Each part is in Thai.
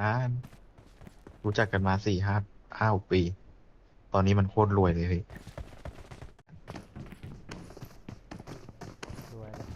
นาน รู้จักกันมาสี่ห้าห้าหกปี ตอนนี้มันโคตรรวยเลยพี่วยเลย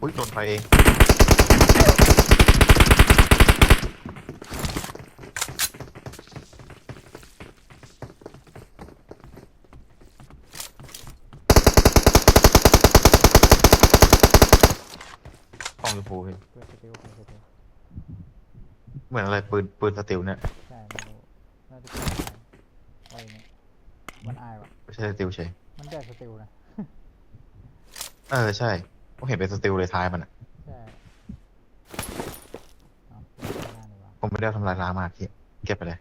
อุ้ยโดนไฟเองกล้องยูฟูพี่เพื่อสติลเพื่อสติลเหมือนอะไรปืนปืนสติลเนี่ยใช่ไม่รู้น่าจะเป็นอะไรเนี่ยมันอายวะไม่ใช่สติลใช่ มันแดกสติลนะ เออใช่ ผมเห็นเป็นสติลเลยท้ายมันอะใช่เอาเป็นข้างหน้าดีกว่าผมไม่ได้เอาทำลายล้างมากพี่เก็บไปเลย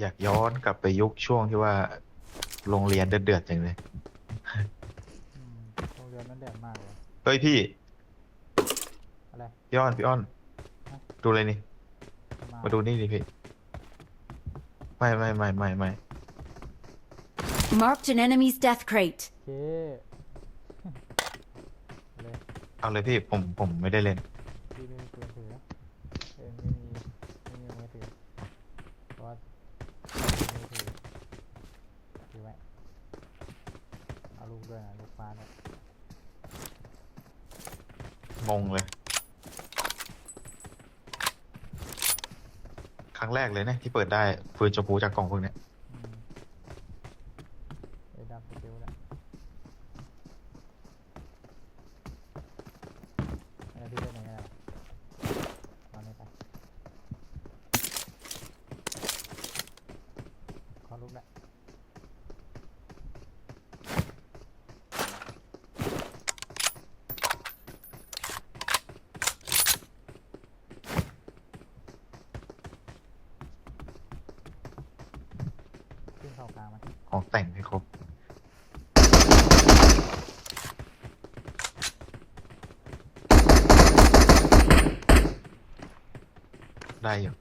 อยากย้อนกลับไปยุคช่วงที่ว่า โรงเรียนเดือดๆจังเลยอืมโรงเรียนมันแดกมากเลย เฮ้ยพี่อะไร พี่อ้อนพี่อ้อน ฮะ ดูเลยนี่จะมาดูนี่ดิพี่ ไม่ไม่ไม่ไม่ไม่ Marked an enemy's death crate. โอเค เลยเอาเลยพี่ผมผมไม่ได้เล่น ด้วยนะลูกฟ้าเนี่ยงงเลย ครั้งแรกเลยเนี่ยที่เปิดได้ฟืนชมพูจากกล่องพวกเนี้ย อืมไอ้ดำสกิลแล้วไอ้พี่เล่นยังไงล่ะตอนนี้ไปขอลูกแล้ว ขึ้นเข้ากลางมา ของแต่งให้ครบ ได้อยู่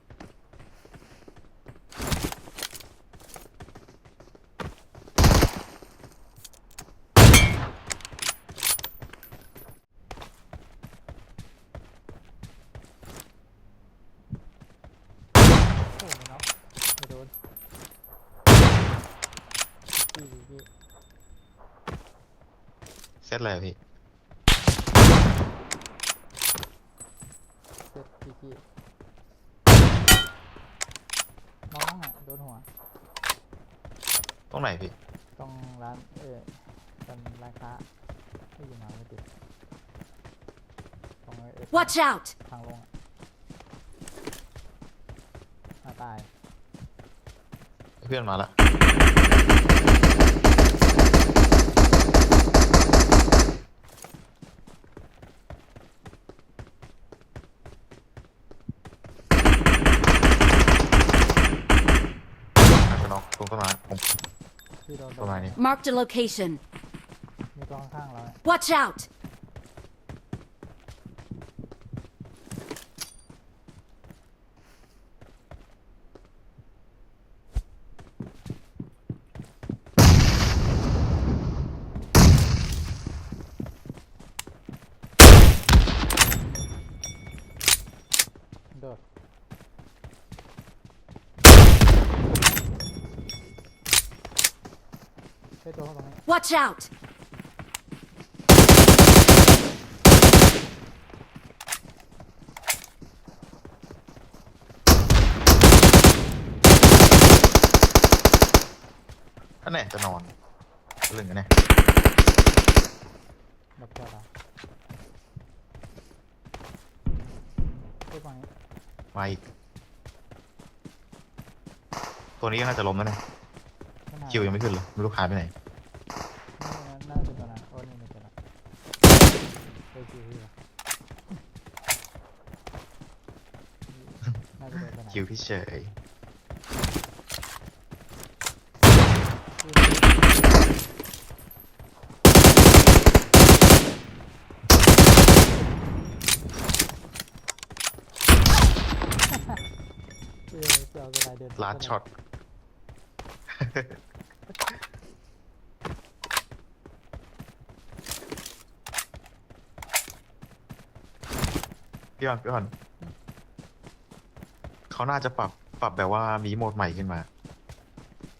โอ้ไม่น็อกไม่โดนจี้จี้ เซตอะไรอะพี่เจ็ดจี้จี้น้องอะโดนหัว ตรงไหนพี่ต้องร้านเออเป็นร้านค้าที่อยู่มาไม่ติดตรงเออ Watch out! ทางลงอะหน้าตาย เพื่อนมาละอาจจะน็อกตรงต้นไม้ผม ที่โดนประมาณนี้ Marked a location. มีตัวข้างๆเราเนี่ย Watch out! Được. เฮ้ย ตัวเขาตรงนี้ Watch out! อันไหนจะนอนเรื่องกันเนี่ยดับเจ้าเราเฮ้ยฝั่งนี้มาอีกตัวนี้ก็น่าจะล้มแล้วนะข้างหน้าคิวยังไม่ขึ้นเลยไม่รู้หายไปไหน น่าจะเป็นตัวนั้นโอ้นี่นี่ตัวนั้นเฮ้ยคิวพี่วะน่าจะเดินไปไหน คิวพี่เฉยเออจะเอาสไลด์เดินลาดช็อต พี่อ่อนพี่อ่อน เขาน่าจะปรับปรับแบบว่ามีโหมดใหม่ขึ้นมา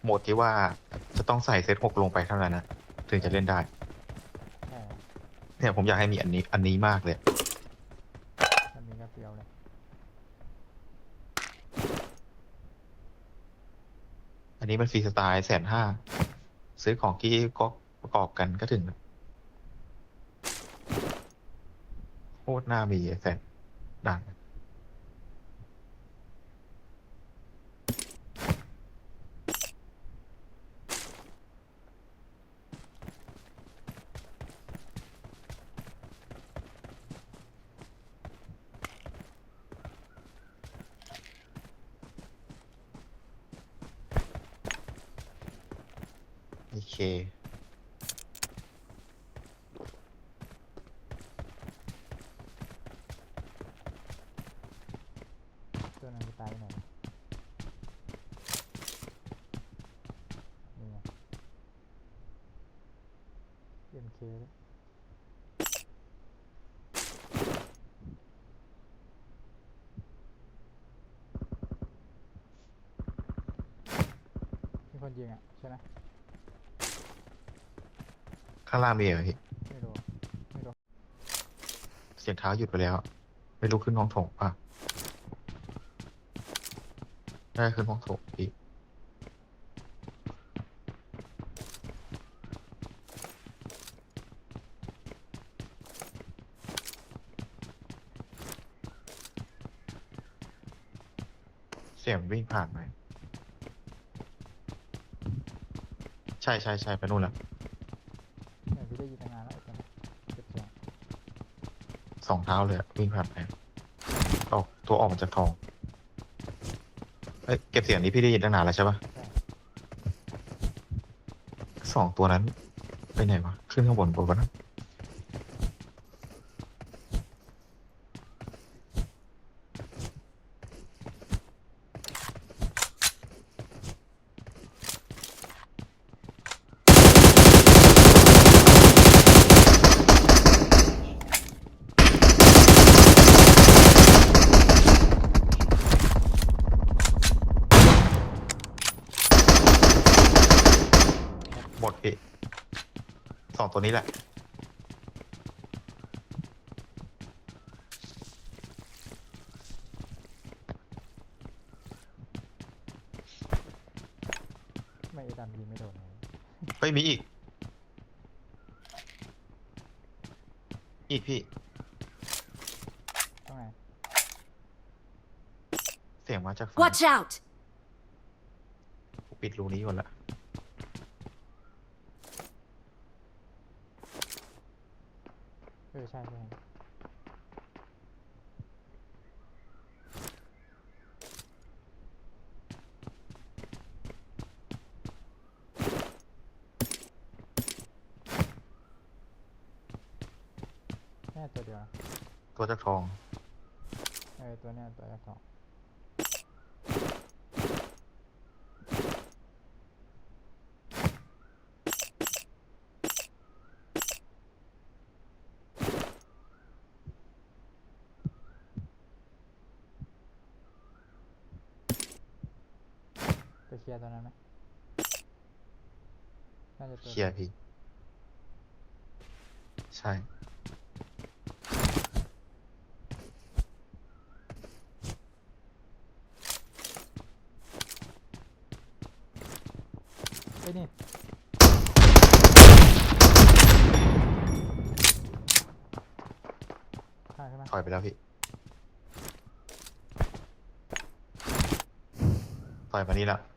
โหมดที่ว่าจะต้องใส่เซตหกลงไปเท่านั้นนะถึงจะเล่นได้ใช่เนี่ยผมอยากให้มีอันนี้อันนี้มากเลยถ้ามีก็เปรียวเลยอันนี้มันฟรีสไตล์แสนห้าซื้อของที่ก็ประกอบกันก็ถึงโคตรน่ามีแสนดังโอเค ตัวนั้นจะตายไปไหนวะนี่ไง MK ด้วยมีคนยิงอะ ใช่ไหมข้างล่างมีเหรอพี่ไม่รู้ไม่รู้ เสียงเท้าหยุดไปแล้ว ไม่รู้ขึ้นห้องโถงป่ะ ได้ขึ้นห้องโถงพี่เสียงวิ่งผ่านไหมใช่ใช่ใช่ไปนู่นแล้วเนี่ยพี่ได้ยินตั้งนานแล้วไอ้ตัวนี้เก็บเสียง สองเท้าเลยอะวิ่งผ่านไปออกตัวออกมาจากทอง เอ้ยเก็บเสียงนี้พี่ได้ยินตั้งนานแล้วใช่ปะสองตัวนั้นไปไหนวะขึ้นข้างบนบนวะนะหมดพี่ สองตัวนี้แหละ ไม่ไอ้ดันยิงไม่โดนเลยเฮ้ยมีอีก อีกพี่ ต้องไงเสียงมาจากฝั่ง Watch out! ปิดรูนี้ก่อนละ เออใช่ใช่ แน่ตัวเดียวนะตัวจากทองเออตัวเนี้ยตัวสองไปเคลียร์ตัวนั้นไหมไปน่าจะตัวเคลียร์พี่ ใช่ ไอ้นี่ใช่ใช่ไหมถอยไปแล้วพี่ ถอยมานี่ละ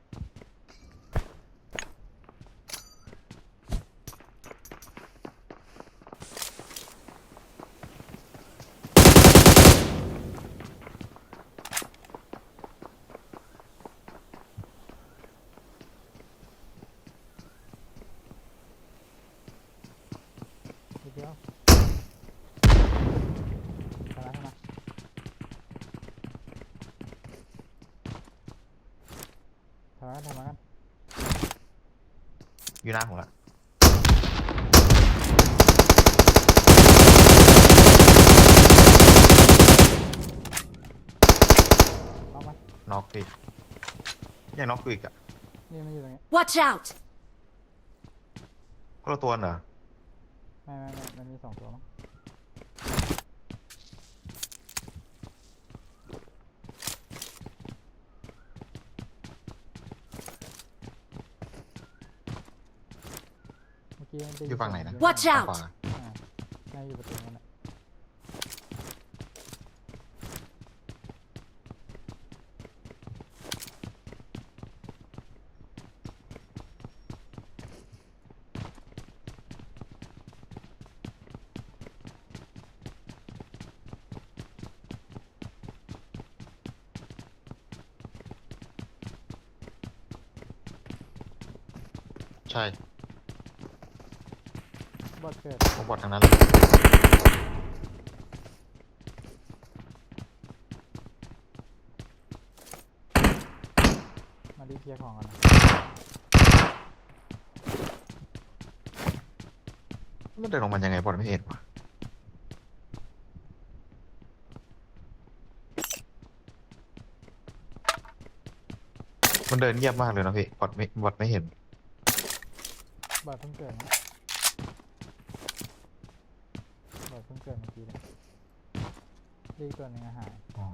นิดเดียวทำไมทำไมทำไมกันทำไมกันอยู่หน้าผมละเอามาน็อกพี่ยังน็อกกูอีกอะนี่มันอยู่ตรงนี้ Watch out! ก็ละตัวเหรอ ไม่ไม่ไม่มันมีสองตัวมั้งเมื่อกี้ด้อยู่ฝั่งไหนนะเสีย Watch ฝั่ง out ขวา อ่าน่าอยู่ประตูนั่น ช่บอดเกิดผมบอดทางนั้นเลยมาดีเคลียร์ของก่อนนะมันเดินลงมันยังไงบอดไม่เห็นวะมันเดินเงียบมากเลยนะพี่บอดไม่บอดไม่เห็น บาดเพิ่งเกิดนะบาดเพิ่งเกิดเมื่อกี้เลยดีตัวหนึ่งอาหาร อ๋อ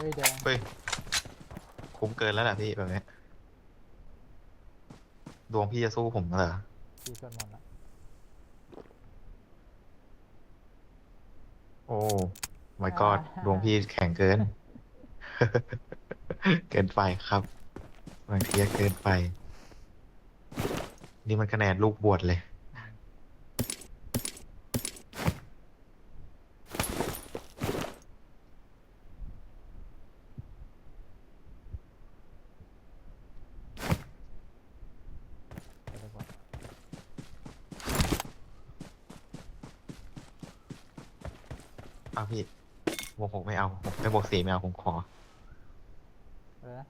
ฮ้ยแดงเฮ้ย คุ้มเกินแล้วแหละพี่แบบนี้ดวงพี่จะสู้ผมเหรอตีส่วนหมดละโอ้ my god ดวงพี่แข็งเกิน เกินไปครับบางทีก็เกินไป นี่มันคะแนนลูกบวชเลย เดี๋ยวไปก่อน เอาพี่บวกหกไม่เอาผมไม่ บวกสี่ไม่เอาผมขออะไรนะ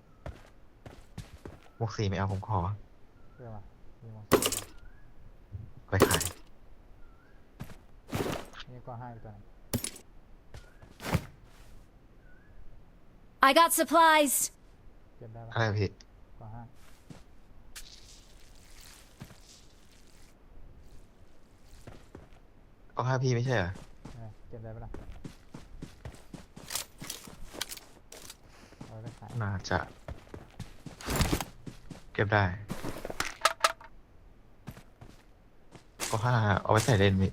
บวกสี่ไม่เอาผมขอ เรื่องมามีมองไปขายมีก็ห้าอีกตัวหนึง I got supplies! เก็บได้ปะอะไรพี่ก็ห้าก็ห้าพี่ไม่ใช่เหรอเออเก็บได้ปะล่ะเอาไปขาย น่าจะ เก็บได้ก็ห้าเอาไว้ใส่เลนมิ